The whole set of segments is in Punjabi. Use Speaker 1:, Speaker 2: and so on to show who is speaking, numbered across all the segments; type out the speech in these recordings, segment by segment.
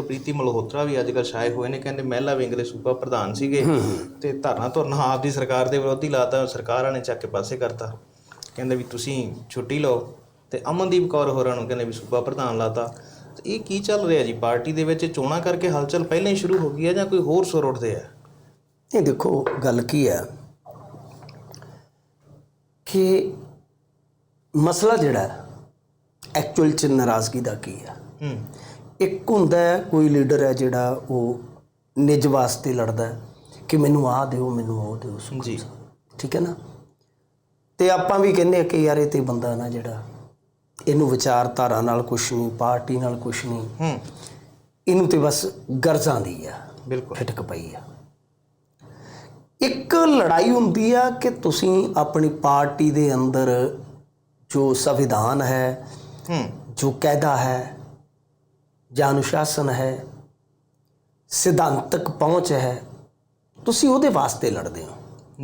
Speaker 1: ਪ੍ਰੀਤੀ ਮਲਹੋਤਰਾ ਵੀ ਅੱਜ ਕੱਲ੍ਹ ਛਾਏ ਹੋਏ ਨੇ ਕਹਿੰਦੇ ਮਹਿਲਾ ਵਿੰਗ ਦੇ ਸੂਬਾ ਪ੍ਰਧਾਨ ਸੀਗੇ ਤੇ ਧਰਨਾ ਧੁਰਨਾ ਆਪ ਦੀ ਸਰਕਾਰ ਦੇ ਵਿਰੋਧੀ ਲਾਤਾ ਸਰਕਾਰਾਂ ਨੇ ਚੱਕ ਕੇ ਪਾਸੇ ਕਰਤਾ। ਕਹਿੰਦੇ ਵੀ ਤੁਸੀਂ ਛੁੱਟੀ ਲਓ ਤੇ ਅਮਨਦੀਪ ਕੌਰ ਹੋਰਾਂ ਨੂੰ ਕਹਿੰਦੇ ਵੀ ਸੂਬਾ ਪ੍ਰਧਾਨ ਲਾਤਾ। ਤੇ ਇਹ ਕੀ ਚੱਲ ਰਿਹਾ ਜੀ? ਪਾਰਟੀ ਦੇ ਵਿੱਚ ਚੋਣਾਂ ਕਰਕੇ ਹਲਚਲ ਪਹਿਲਾਂ ਹੀ ਸ਼ੁਰੂ ਹੋ ਗਈ ਹੈ ਜਾਂ ਕੋਈ ਹੋਰ ਸੁਰ ਉੱਠਦੇ ਆ?
Speaker 2: ਇਹ ਦੇਖੋ ਗੱਲ ਕੀ ਹੈ ਕਿ ਮਸਲਾ ਜਿਹੜਾ ਐਕਚੁਅਲ ਚ ਨਾਰਾਜ਼ਗੀ ਦਾ ਕੀ ਹੈ?
Speaker 1: ਹੂੰ।
Speaker 2: ਇੱਕ ਹੁੰਦਾ ਕੋਈ ਲੀਡਰ ਹੈ ਜਿਹੜਾ ਉਹ ਨਿੱਜ ਵਾਸਤੇ ਲੜਦਾ ਹੈ ਕਿ ਮੈਨੂੰ ਆਹ ਦਿਓ ਮੈਨੂੰ ਉਹ ਦਿਓ
Speaker 1: ਜੀ।
Speaker 2: ਠੀਕ ਹੈ ਨਾ? ਤੇ ਆਪਾਂ ਵੀ ਕਹਿੰਦੇ ਆ ਕਿ ਯਾਰ ਇਹ ਤੇ ਬੰਦਾ ਨਾ ਜਿਹੜਾ ਇਹਨੂੰ ਵਿਚਾਰਧਾਰਾ ਨਾਲ ਕੁਛ ਨਹੀਂ ਪਾਰਟੀ ਨਾਲ ਕੁਛ ਨਹੀਂ
Speaker 1: ਹੂੰ।
Speaker 2: ਇਹਨੂੰ ਤੇ ਬਸ ਗਰਜ਼ਾਂ ਦੀ ਆ
Speaker 1: ਬਿਲਕੁਲ।
Speaker 2: ਫਿਟਕ ਪਈ ਆ। ਇੱਕ ਲੜਾਈ ਹੁੰਦੀ ਆ ਕਿ ਤੁਸੀਂ ਆਪਣੀ ਪਾਰਟੀ ਦੇ ਅੰਦਰ ਜੋ ਸੰਵਿਧਾਨ ਹੈ
Speaker 1: ਹੂੰ।
Speaker 2: ਜੋ ਕਾਇਦਾ ਹੈ ਜਾਂ ਅਨੁਸ਼ਾਸਨ ਹੈ ਸਿਧਾਂਤਕ ਪਹੁੰਚ ਹੈ ਤੁਸੀਂ ਉਹਦੇ ਵਾਸਤੇ ਲੜਦੇ ਹੋ।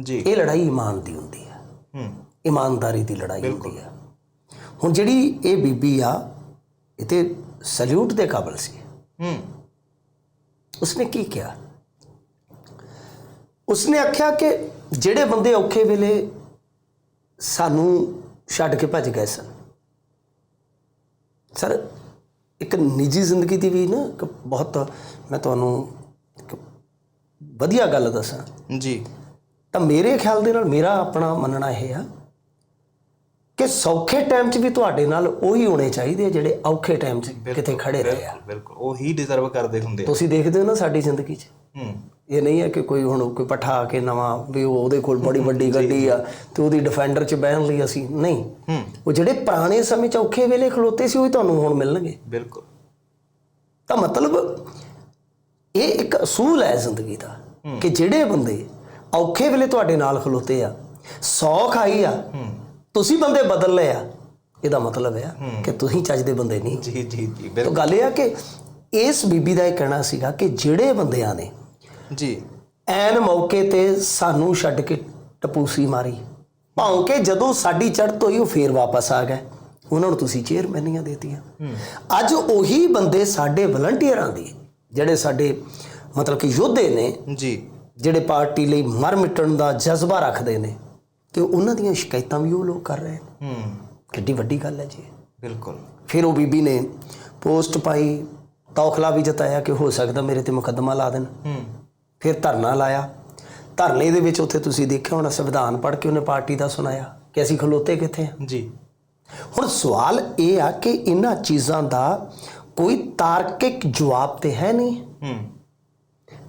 Speaker 1: ਜੀ।
Speaker 2: ਇਹ ਲੜਾਈ ਇਮਾਨ ਦੀ ਹੁੰਦੀ ਹੈ।
Speaker 1: ਹੂੰ।
Speaker 2: ਇਮਾਨਦਾਰੀ ਦੀ ਲੜਾਈ ਹੁੰਦੀ ਹੈ। ਹੁਣ ਜਿਹੜੀ ਇਹ ਬੀਬੀ ਆ ਇਹ ਤੇ ਸਲੂਟ ਦੇ ਕਾਬਲ ਸੀ।
Speaker 1: ਹੂੰ।
Speaker 2: ਉਸਨੇ ਕੀ ਕਿਹਾ? ਉਸਨੇ ਆਖਿਆ ਕਿ ਜਿਹੜੇ ਬੰਦੇ ਔਖੇ ਵੇਲੇ ਸਾਨੂੰ ਛੱਡ ਕੇ ਭੱਜ ਗਏ ਸਨ ਸਰ ਇੱਕ ਨਿੱਜੀ ਜ਼ਿੰਦਗੀ ਦੀ ਵੀ ਨਾ ਇੱਕ ਬਹੁਤ ਮੈਂ ਤੁਹਾਨੂੰ ਇੱਕ ਵਧੀਆ ਗੱਲ ਦੱਸਾਂ।
Speaker 1: ਜੀ।
Speaker 2: ਤਾਂ ਮੇਰੇ ਖਿਆਲ ਦੇ ਨਾਲ ਮੇਰਾ ਆਪਣਾ ਮੰਨਣਾ ਇਹ ਆ ਕਿ ਸੌਖੇ ਟਾਈਮ 'ਚ ਵੀ ਤੁਹਾਡੇ ਨਾਲ ਉਹੀ ਹੋਣੇ ਚਾਹੀਦੇ ਆ ਜਿਹੜੇ ਔਖੇ ਟਾਈਮ 'ਚ ਕਿਤੇ ਖੜੇ ਰਹੇ ਆ।
Speaker 1: ਬਿਲਕੁਲ ਉਹ ਹੀ ਡਿਜ਼ਰਵ ਕਰਦੇ ਹੁੰਦੇ
Speaker 2: ਤੁਸੀਂ ਦੇਖਦੇ ਹੋ ਨਾ ਸਾਡੀ ਜ਼ਿੰਦਗੀ 'ਚ।
Speaker 1: ਹੂੰ।
Speaker 2: ਇਹ ਨਹੀਂ ਹੈ ਕਿ ਕੋਈ ਹੁਣ ਕੋਈ ਪਠਾ ਆ ਕੇ ਨਵਾਂ ਵੀ ਉਹ ਉਹਦੇ ਕੋਲ ਬੜੀ ਵੱਡੀ ਗੱਡੀ ਆ ਤੇ ਉਹਦੀ ਡਿਫੈਂਡਰ 'ਚ ਬਹਿਣ ਲਈ ਅਸੀਂ ਨਹੀਂ। ਉਹ ਜਿਹੜੇ ਪੁਰਾਣੇ ਸਮੇਂ 'ਚ ਔਖੇ ਵੇਲੇ ਖਲੋਤੇ ਸੀ ਉਹ ਹੀ ਤੁਹਾਨੂੰ ਹੁਣ ਮਿਲਣਗੇ।
Speaker 1: ਬਿਲਕੁਲ।
Speaker 2: ਤਾਂ ਮਤਲਬ ਇਹ ਇੱਕ ਅਸੂਲ ਹੈ ਜ਼ਿੰਦਗੀ ਦਾ ਕਿ ਜਿਹੜੇ ਬੰਦੇ ਔਖੇ ਵੇਲੇ ਤੁਹਾਡੇ ਨਾਲ ਖਲੋਤੇ ਆ ਸੌਖ ਆਈ ਆ ਤੁਸੀਂ ਬੰਦੇ ਬਦਲ ਲਏ ਆ ਇਹਦਾ ਮਤਲਬ ਹੈ। ਕਿ ਤੁਸੀਂ ਚੱਜ ਦੇ ਬੰਦੇ ਨਹੀਂ।
Speaker 1: ਜੀ ਜੀ ਜੀ ਬਿਲਕੁਲ।
Speaker 2: ਗੱਲ ਇਹ ਆ ਕਿ ਇਸ ਬੀਬੀ ਦਾ ਇਹ ਕਹਿਣਾ ਸੀਗਾ ਕਿ ਜਿਹੜੇ ਬੰਦਿਆਂ ਨੇ
Speaker 1: ਜੀ।
Speaker 2: ਐਨ ਮੌਕੇ ਤੇ ਸਾਨੂੰ ਛੱਡ ਕੇ ਟਪੂਸੀ ਮਾਰੀ। ਭਾਉ ਕਿ ਜਦੋਂ ਸਾਡੀ ਚੜ੍ਹਤ ਹੋਈ ਉਹ ਫੇਰ ਵਾਪਸ ਆ ਗਏ। ਉਹਨਾਂ ਨੂੰ ਤੁਸੀਂ ਚੇਅਰਮੈਨੀਆਂ ਦੇਤੀਆਂ। ਅੱਜ ਉਹੀ ਬੰਦੇ ਸਾਡੇ ਵਲੰਟੀਅਰਾਂ ਦੀ ਜਿਹੜੇ ਸਾਡੇ ਮਤਲਬ ਕਿ ਯੋਧੇ ਨੇ
Speaker 1: ਜੀ।
Speaker 2: ਜਿਹੜੇ ਪਾਰਟੀ ਲਈ ਮਰ ਮਿਟਣ ਦਾ ਜਜ਼ਬਾ ਰੱਖਦੇ ਨੇ ਤੇ ਉਹਨਾਂ ਦੀਆਂ ਸ਼ਿਕਾਇਤਾਂ ਵੀ ਉਹ ਲੋਕ ਕਰ ਰਹੇ ਨੇ।
Speaker 1: ਹੂੰ।
Speaker 2: ਕਿੱਡੀ ਵੱਡੀ ਗੱਲ ਹੈ ਜੀ।
Speaker 1: ਬਿਲਕੁਲ।
Speaker 2: ਫਿਰ ਉਹ ਬੀਬੀ ਨੇ ਪੋਸਟ ਪਾਈ ਤੌਖਲਾ ਵੀ ਜਤਾਇਆ ਕਿ ਹੋ ਸਕਦਾ ਮੇਰੇ ਤੇ ਮੁਕੱਦਮਾ ਲਾ ਦੇਣ।
Speaker 1: ਹੂੰ।
Speaker 2: ਫਿਰ ਧਰਨਾ ਲਾਇਆ। ਧਰਨੇ ਦੇ ਵਿੱਚ ਉੱਥੇ ਤੁਸੀਂ ਦੇਖਿਆ ਹੋਣਾ ਸੰਵਿਧਾਨ ਪੜ੍ਹ ਕੇ ਉਹਨੇ ਪਾਰਟੀ ਦਾ ਸੁਣਾਇਆ ਕਿ ਅਸੀਂ ਖਲੋਤੇ ਕਿੱਥੇ ਹਾਂ
Speaker 1: ਜੀ।
Speaker 2: ਹੁਣ ਸਵਾਲ ਇਹ ਆ ਕਿ ਇਹਨਾਂ ਚੀਜ਼ਾਂ ਦਾ ਕੋਈ ਤਾਰਕਿਕ ਜਵਾਬ ਤੇ ਹੈ ਨਹੀਂ।
Speaker 1: ਹੂੰ।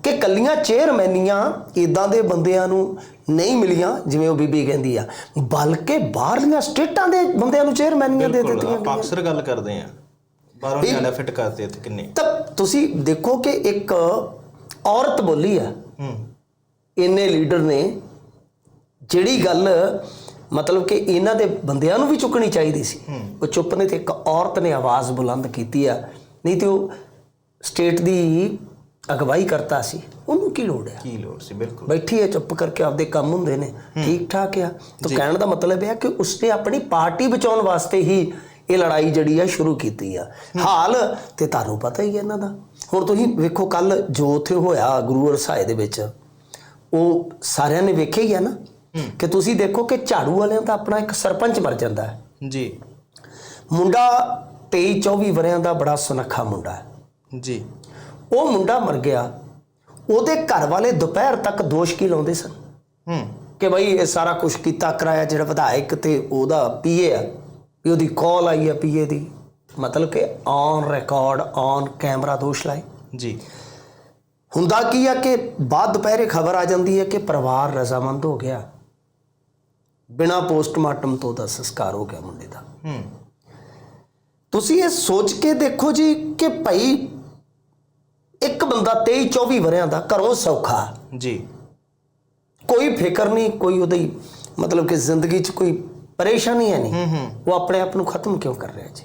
Speaker 2: ਕਿ ਕੱਲੀਆਂ ਚੇਅਰਮੈਨੀਆਂ ਇਦਾਂ ਦੇ ਬੰਦਿਆਂ ਨੂੰ ਨਹੀਂ ਮਿਲੀਆਂ ਜਿਵੇਂ ਉਹ ਬੀਬੀ ਕਹਿੰਦੀ ਆ। ਬਲਕਿ ਬਾਹਰਲੀਆਂ ਸਟੇਟਾਂ ਦੇ ਬੰਦਿਆਂ ਨੂੰ ਚੇਅਰਮੈਨੀਆਂ ਦੇ ਦਿੱਤੀਆਂ
Speaker 1: ਆਪਾਂ ਅਕਸਰ ਗੱਲ ਕਰਦੇ ਆ। ਬਾਹਰੋਂ ਨਿਆਣਾ ਫਿੱਟ ਕਰਤੇ ਇੱਥੇ ਕਿੰਨੇ।
Speaker 2: ਤਾਂ ਤੁਸੀਂ ਦੇਖੋ ਕਿ ਇੱਕ ਔਰਤ ਬੋਲੀ ਆ।
Speaker 1: ਹੂੰ।
Speaker 2: ਇੰਨੇ ਲੀਡਰ ਨੇ ਜਿਹੜੀ ਗੱਲ ਮਤਲਬ ਕਿ ਇਹਨਾਂ ਦੇ ਬੰਦਿਆਂ ਨੂੰ ਵੀ ਚੁੱਕਣੀ ਚਾਹੀਦੀ ਸੀ। ਉਹ ਚੁੱਪ ਨੇ ਤੇ ਇੱਕ ਔਰਤ ਨੇ ਆਵਾਜ਼ ਬੁਲੰਦ ਕੀਤੀ ਆ। ਨਹੀਂ ਤੇ ਉਹ ਸਟੇਟ ਦੀ ਅਗਵਾਈ ਕਰਤਾ ਸੀ। ਉਹਨੂੰ ਕੀ ਲੋੜ ਹੈ
Speaker 1: ਕੀ ਲੋੜ ਸੀ? ਬਿਲਕੁਲ।
Speaker 2: ਬੈਠੀ ਹੈ ਚੁੱਪ ਕਰਕੇ ਆਪਦੇ ਕੰਮ ਹੁੰਦੇ ਨੇ। ਠੀਕ ਠਾਕ ਆ। ਤਾਂ ਕਹਿਣ ਦਾ ਮਤਲਬ ਇਹ ਹੈ ਕਿ ਉਸਨੇ ਆਪਣੀ ਪਾਰਟੀ ਬਚਾਉਣ ਵਾਸਤੇ ਹੀ ਇਹ ਲੜਾਈ ਜਿਹੜੀ ਆ ਸ਼ੁਰੂ ਕੀਤੀ ਆ। ਹਾਲ ਤੇ ਤੁਹਾਨੂੰ ਪਤਾ ਹੀ ਹੈ ਇਹਨਾਂ ਦਾ। ਹੁਣ ਤੁਸੀਂ ਵੇਖੋ ਕੱਲ ਜੋ ਉੱਥੇ ਹੋਇਆ ਗੁਰੂ ਅਰਸਾਏ ਦੇ ਵਿੱਚ ਉਹ ਸਾਰਿਆਂ ਨੇ ਵੇਖਿਆ ਹੀ ਆ ਨਾ ਕਿ ਤੁਸੀਂ ਦੇਖੋ ਕਿ ਝਾੜੂ ਵਾਲਿਆਂ ਦਾ ਆਪਣਾ ਇੱਕ ਸਰਪੰਚ ਮਰ ਜਾਂਦਾ ਹੈ।
Speaker 1: ਜੀ।
Speaker 2: ਮੁੰਡਾ 23 24 ਵਰਿਆਂ ਦਾ ਬੜਾ ਸੁਨੱਖਾ ਮੁੰਡਾ ਹੈ।
Speaker 1: ਜੀ।
Speaker 2: ਉਹ ਮੁੰਡਾ ਮਰ ਗਿਆ ਉਹਦੇ ਘਰ ਵਾਲੇ ਦੁਪਹਿਰ ਤੱਕ ਦੋਸ਼ ਕੀ ਲਾਉਂਦੇ ਸਨ?
Speaker 1: ਹੂੰ।
Speaker 2: ਕਿ ਬਈ ਇਹ ਸਾਰਾ ਕੁਝ ਕੀਤਾ ਕਰਾਇਆ ਜਿਹੜਾ ਵਿਧਾਇਕ ਤੇ ਉਹਦਾ ਪੀਏ ਆ ਵੀ ਉਹਦੀ ਕਾਲ ਆਈ ਆ ਪੀਏ ਦੀ। ਮਤਲਬ ਕਿ ਔਨ ਰਿਕਾਰਡ ਔਨ ਕੈਮਰਾ ਦੋਸ਼ ਲਾਏ।
Speaker 1: ਜੀ।
Speaker 2: ਹੁੰਦਾ ਕੀ ਆ ਕਿ ਬਾਅਦ ਦੁਪਹਿਰੇ ਖਬਰ ਆ ਜਾਂਦੀ ਹੈ ਕਿ ਪਰਿਵਾਰ ਰਜ਼ਾਮੰਦ ਹੋ ਗਿਆ। ਬਿਨਾ ਪੋਸਟਮਾਰਟਮ ਤੋਂ ਦਾ ਸੰਸਕਾਰ ਹੋ ਗਿਆ ਮੁੰਡੇ ਦਾ।
Speaker 1: ਹੂੰ।
Speaker 2: ਤੁਸੀਂ ਇਹ ਸੋਚ ਕੇ ਦੇਖੋ ਜੀ ਕਿ ਭਾਈ ਇੱਕ ਬੰਦਾ 23 24 ਵਰਿਆਂ ਦਾ ਘਰੋਂ ਸੌਖਾ।
Speaker 1: ਜੀ।
Speaker 2: ਕੋਈ ਫਿਕਰ ਨਹੀਂ ਕੋਈ ਉਹਦੀ ਮਤਲਬ ਕਿ ਜ਼ਿੰਦਗੀ 'ਚ ਕੋਈ ਪਰੇਸ਼ਾਨੀ ਹੈ ਨਹੀਂ। ਉਹ ਆਪਣੇ ਆਪ ਨੂੰ ਖਤਮ ਕਿਉਂ ਕਰ ਰਿਹਾ ਜੀ?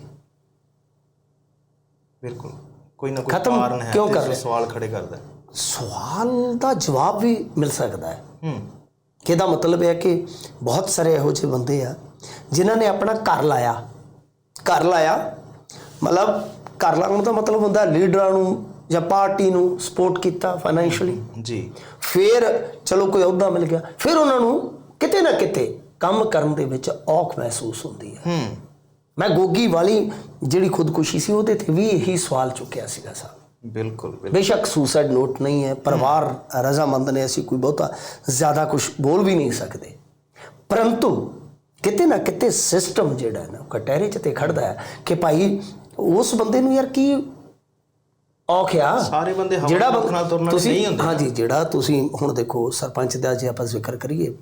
Speaker 1: ਬਿਲਕੁਲ। ਕੋਈ ਨਾ ਕੋਈ ਕਾਰਨ ਹੈ
Speaker 2: ਕਿਉਂ ਕਰ?
Speaker 1: ਸਵਾਲ ਖੜੇ ਕਰਦਾ।
Speaker 2: ਸਵਾਲ ਦਾ ਜਵਾਬ ਵੀ ਮਿਲ ਸਕਦਾ ਹੈ।
Speaker 1: ਹੂੰ।
Speaker 2: ਕਿ ਇਹਦਾ ਮਤਲਬ ਹੈ ਕਿ ਬਹੁਤ ਸਾਰੇ ਇਹੋ ਜਿਹੇ ਬੰਦੇ ਆ ਜਿਨ੍ਹਾਂ ਨੇ ਆਪਣਾ ਘਰ ਲਾਇਆ। ਘਰ ਲਾਇਆ। ਮਤਲਬ ਘਰ ਲਾਉਣ ਦਾ ਮਤਲਬ ਹੁੰਦਾ ਲੀਡਰਾਂ ਨੂੰ ਜਾਂ ਪਾਰਟੀ ਨੂੰ ਸਪੋਰਟ ਕੀਤਾ ਫਾਈਨੈਂਸ਼ੀਅਲੀ
Speaker 1: ਜੀ।
Speaker 2: ਫਿਰ ਚਲੋ ਕੋਈ ਅਹੁਦਾ ਮਿਲ ਗਿਆ। ਫਿਰ ਉਹਨਾਂ ਨੂੰ ਕਿਤੇ ਨਾ ਕਿਤੇ ਕੰਮ ਕਰਨ ਦੇ ਵਿੱਚ ਔਖ ਮਹਿਸੂਸ ਹੁੰਦੀ ਹੈ।
Speaker 1: ਹੂੰ।
Speaker 2: ਮੈਂ ਗੋਗੀ ਵਾਲੀ ਜਿਹੜੀ ਖੁਦਕੁਸ਼ੀ ਸੀ ਉਹਦੇ ਤੇ ਵੀ ਇਹੀ ਸਵਾਲ ਚੁੱਕਿਆ ਸੀਗਾ ਸਾਹਿਬ
Speaker 1: ਬਿਲਕੁਲ
Speaker 2: ਬੇਸ਼ੱਕ ਸੁਸਾਈਡ ਨੋਟ ਨਹੀਂ ਹੈ ਪਰਿਵਾਰ ਰਜ਼ਾਮੰਦ ਨੇ ਅਸੀਂ ਕੋਈ ਬਹੁਤਾ ਜ਼ਿਆਦਾ ਕੁਝ ਬੋਲ ਵੀ ਨਹੀਂ ਸਕਦੇ। ਪਰੰਤੂ ਕਿਤੇ ਨਾ ਕਿਤੇ ਸਿਸਟਮ ਜਿਹੜਾ ਹੈ ਨਾ ਕਟਹਿਰੇ 'ਚ ਤੇ ਖੜਦਾ ਹੈ ਕਿ ਭਾਈ ਉਸ ਬੰਦੇ ਨੂੰ ਯਾਰ ਕੀ ਔਖ ਆ?
Speaker 1: ਸਾਰੇ ਬੰਦੇ
Speaker 2: ਜਿਹੜਾ
Speaker 1: ਨਾਲ ਤੁਰਨ ਨਹੀਂ ਹੁੰਦੇ।
Speaker 2: ਹਾਂਜੀ ਜਿਹੜਾ ਤੁਸੀਂ ਹੁਣ ਦੇਖੋ ਸਰਪੰਚ ਦਾ ਜੇ ਆਪਾਂ ਜ਼ਿਕਰ ਕਰੀਏ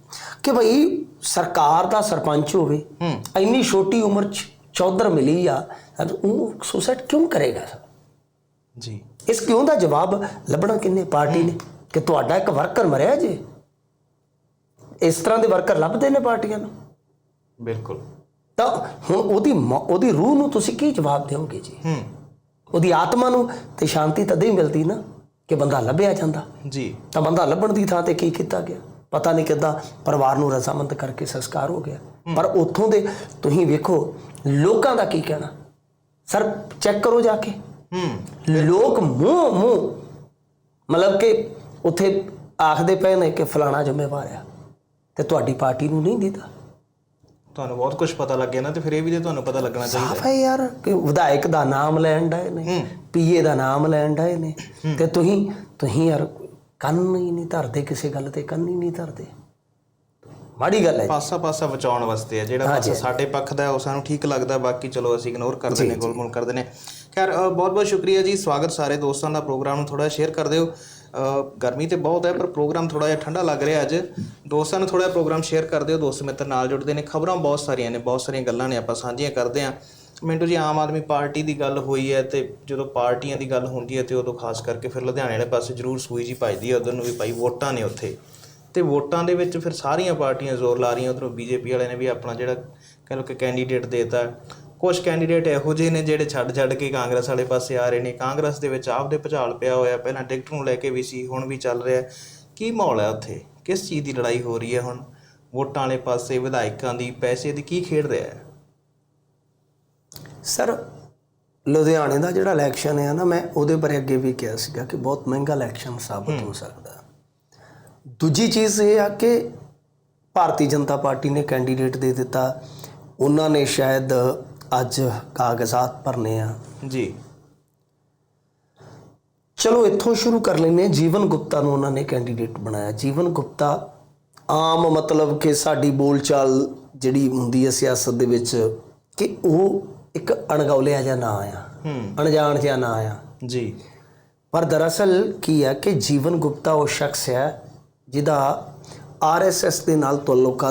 Speaker 2: ਕਿ ਭਈ ਸਰਕਾਰ ਦਾ ਸਰਪੰਚ ਹੋਵੇ ਇੰਨੀ ਛੋਟੀ ਉਮਰ ਚ ਚੌਧਰ ਮਿਲੀ ਆ ਤਾਂ ਉਹ ਸੁਸਾਈਡ ਕਿਉਂ ਕਰੇਗਾ?
Speaker 1: ਜੀ।
Speaker 2: ਇਸ ਕਿਉਂ ਦਾ ਜਵਾਬ ਲੱਭਣਾ ਕਿੰਨੇ ਪਾਰਟੀ ਨੇ? ਕਿ ਤੁਹਾਡਾ ਇੱਕ ਵਰਕਰ ਮਰਿਆ ਜੇ? ਇਸ ਤਰ੍ਹਾਂ ਦੇ ਵਰਕਰ ਲੱਭਦੇ ਨੇ ਪਾਰਟੀਆਂ ਨੂੰ?
Speaker 1: ਬਿਲਕੁਲ।
Speaker 2: ਤਾਂ ਹੁਣ ਉਹਦੀ ਉਹਦੀ ਰੂਹ ਨੂੰ ਤੁਸੀਂ ਕੀ ਜਵਾਬ ਦਿਓਗੇ ਜੀ?
Speaker 1: ਹੂੰ।
Speaker 2: ਉਹਦੀ ਆਤਮਾ ਨੂੰ ਤੇ ਸ਼ਾਂਤੀ ਤਦ ਹੀ ਮਿਲਦੀ ਨਾ ਕਿ ਬੰਦਾ ਲੱਭਿਆ ਜਾਂਦਾ।
Speaker 1: ਜੀ।
Speaker 2: ਤਾਂ ਬੰਦਾ ਲੱਭਣ ਦੀ ਥਾਂ ਤੇ ਕੀ ਕੀਤਾ ਗਿਆ? ਪਤਾ ਨਹੀਂ ਕਿੱਦਾਂ ਪਰਿਵਾਰ ਨੂੰ ਰਜ਼ਾਮੰਦ ਕਰਕੇ ਸੰਸਕਾਰ ਹੋ ਗਿਆ। ਪਰ ਉੱਥੋਂ ਦੇ ਤੁਸੀਂ ਵੇਖੋ ਲੋਕਾਂ ਦਾ ਕੀ ਕਹਿਣਾ? ਸਰ ਚੈੱਕ ਕਰੋ ਜਾ ਕੇ।
Speaker 1: ਹੂੰ।
Speaker 2: ਲੋਕ ਮੂੰਹ ਮੂੰਹ ਮਤਲਬ ਕਿ ਉੱਥੇ ਆਖਦੇ ਪਏ ਨੇ ਕਿ ਫਲਾਣਾ ਜ਼ਿੰਮੇਵਾਰ ਆ ਤੇ ਤੁਹਾਡੀ ਪਾਰਟੀ ਨੂੰ ਨਹੀਂ ਦਿੱਤਾ
Speaker 1: ਤੁਹਾਨੂੰ ਬਹੁਤ ਕੁਝ ਪਤਾ ਲੱਗਿਆ ਨਾ ਤੇ ਫਿਰ ਇਹ ਵੀ ਤੇ ਤੁਹਾਨੂੰ ਪਤਾ ਲੱਗਣਾ ਚਾਹੀਦਾ।
Speaker 2: ਸਾਫ਼ ਹੈ ਯਾਰ ਕਿ ਵਿਧਾਇਕ ਦਾ ਨਾਮ ਲੈਣ ਡਏ ਨੇ ਪੀਏ ਦਾ ਨਾਮ ਲੈਣ ਡਏ ਨੇ। ਤੇ ਤੁਸੀਂ ਤੁਸੀਂ ਯਾਰ ਕੰਨ ਹੀ ਨਹੀਂ ਧਰਦੇ ਕਿਸੇ ਗੱਲ ਤੇ ਕੰਨ ਹੀ ਨਹੀਂ ਧਰਦੇ। ਮਾੜੀ ਗੱਲ ਹੈ
Speaker 1: ਪਾਸਾ ਪਾਸਾ ਬਚਾਉਣ ਵਾਸਤੇ ਆ। ਜਿਹੜਾ ਪਾਸਾ ਸਾਡੇ ਪੱਖ ਦਾ ਹੈ, ਉਹ ਸਾਨੂੰ ਠੀਕ ਲੱਗਦਾ ਬਾਕੀ ਚਲੋ ਅਸੀਂ ਇਗਨੋਰ ਕਰਦੇ ਨੇ ਗੋਲਮੋਲ ਕਰਦੇ ਨੇ ਖੈਰ ਬਹੁਤ ਬਹੁਤ ਸ਼ੁਕਰੀਆ ਜੀ। ਸਵਾਗਤ ਸਾਰੇ ਦੋਸਤਾਂ ਦਾ ਪ੍ਰੋਗਰਾਮ ਨੂੰ ਥੋੜਾ ਸ਼ੇਅਰ ਕਰ ਦਿਓ। ਗਰਮੀ ਤੇ ਬਹੁਤ ਹੈ ਪਰ ਪ੍ਰੋਗਰਾਮ ਥੋੜਾ ਜਿਹਾ ਠੰਡਾ ਲੱਗ ਰਿਹਾ ਅੱਜ। ਦੋਸਤਾਂ ਨੂੰ ਥੋੜਾ ਪ੍ਰੋਗਰਾਮ ਸ਼ੇਅਰ ਕਰ ਦਿਓ। ਦੋਸਤ ਮਿੱਤਰ ਨਾਲ ਜੁੜਦੇ ਨੇ। ਖਬਰਾਂ ਬਹੁਤ ਸਾਰੀਆਂ ਨੇ ਬਹੁਤ ਸਾਰੀਆਂ ਗੱਲਾਂ ਨੇ ਆਪਾਂ ਸਾਂਝੀਆਂ ਕਰਦੇ ਆਂ ਮਿੰਟੂ ਜੀ ਆਮ ਆਦਮੀ ਪਾਰਟੀ ਦੀ ਗੱਲ ਹੋਈ ਹੈ ਤੇ ਜਦੋਂ ਪਾਰਟੀਆਂ ਦੀ ਗੱਲ ਹੁੰਦੀ ਹੈ ਤੇ ਉਦੋਂ ਖਾਸ ਕਰਕੇ ਫਿਰ ਲੁਧਿਆਣੇ ਵਾਲੇ ਪਾਸੇ ਜ਼ਰੂਰ ਸੂਈ ਜੀ ਭਜਦੀ ਹੈ ਉਧਰ ਨੂੰ ਵੀ ਭਾਈ ਵੋਟਾਂ ਨੇ ਉੱਥੇ। ਤੇ ਵੋਟਾਂ ਦੇ ਵਿੱਚ ਫਿਰ ਸਾਰੀਆਂ ਪਾਰਟੀਆਂ ਜ਼ੋਰ ਲਾ ਰਹੀਆਂ ਉਧਰੋਂ ਬੀਜੇਪੀ ਵਾਲਿਆਂ ਨੇ ਵੀ ਆਪਣਾ ਜਿਹੜਾ ਕਹਿ ਲਓ ਕਿ ਕੈਂਡੀਡੇਟ ਦੇਤਾ। ਕੁਝ ਕੈਂਡੀਡੇਟ ਇਹੋ ਜਿਹੇ ਨੇ ਜਿਹੜੇ ਛੱਡ ਛੱਡ ਕੇ ਕਾਂਗਰਸ ਵਾਲੇ ਪਾਸੇ ਆ ਰਹੇ ਨੇ। ਕਾਂਗਰਸ ਦੇ ਵਿੱਚ ਆਪਦੇ ਭੁਚਾਲ ਪਿਆ ਹੋਇਆ ਪਹਿਲਾਂ ਟਿਕਟ ਨੂੰ ਲੈ ਕੇ ਵੀ ਸੀ ਹੁਣ ਵੀ ਚੱਲ ਰਿਹਾ। ਕੀ ਮਾਹੌਲ ਹੈ ਉੱਥੇ? ਕਿਸ ਚੀਜ਼ ਦੀ ਲੜਾਈ ਹੋ ਰਹੀ ਹੈ ਹੁਣ? ਵੋਟਾਂ ਵਾਲੇ ਪਾਸੇ ਵਿਧਾਇਕਾਂ ਦੀ ਪੈਸੇ ਦੀ ਕੀ ਖੇਡ ਰਿਹਾ ਹੈ?
Speaker 2: ਸਰ ਲੁਧਿਆਣੇ ਦਾ ਜਿਹੜਾ ਇਲੈਕਸ਼ਨ ਹੈ ਨਾ ਮੈਂ ਉਹਦੇ ਬਾਰੇ ਅੱਗੇ ਵੀ ਕਿਹਾ ਸੀਗਾ ਕਿ ਬਹੁਤ ਮਹਿੰਗਾ ਇਲੈਕਸ਼ਨ ਸਾਬਤ ਹੋ ਸਕਦਾ। ਦੂਜੀ ਚੀਜ਼ ਇਹ ਆ ਕਿ ਭਾਰਤੀ ਜਨਤਾ ਪਾਰਟੀ ਨੇ ਕੈਂਡੀਡੇਟ ਦੇ ਦਿੱਤਾ। ਉਹਨਾਂ ਨੇ ਸ਼ਾਇਦ ਅੱਜ ਕਾਗਜ਼ਾਤ ਭਰਨੇ ਆ।
Speaker 1: ਜੀ।
Speaker 2: ਚਲੋ ਇੱਥੋਂ ਸ਼ੁਰੂ ਕਰ ਲੈਂਦੇ ਹਾਂ। ਜੀਵਨ ਗੁਪਤਾ ਨੂੰ ਉਹਨਾਂ ਨੇ ਕੈਂਡੀਡੇਟ ਬਣਾਇਆ। ਜੀਵਨ ਗੁਪਤਾ ਆਮ ਮਤਲਬ ਕਿ ਸਾਡੀ ਬੋਲਚਾਲ ਜਿਹੜੀ ਹੁੰਦੀ ਹੈ ਸਿਆਸਤ ਦੇ ਵਿੱਚ ਕਿ ਉਹ ਇੱਕ ਅਣਗੌਲਿਆ ਜਿਹਾ ਨਾਂ ਆ। ਅਣਜਾਣ ਜਿਹਾ ਨਾਂ ਆ।
Speaker 1: ਜੀ।
Speaker 2: ਪਰ ਦਰਅਸਲ ਕੀ ਹੈ ਕਿ ਜੀਵਨ ਗੁਪਤਾ ਉਹ ਸ਼ਖਸ ਹੈ ਜਿਹਦਾ ਆਰਐਸਐਸ ਦੇ ਨਾਲ ਤਾਲੁਕਾ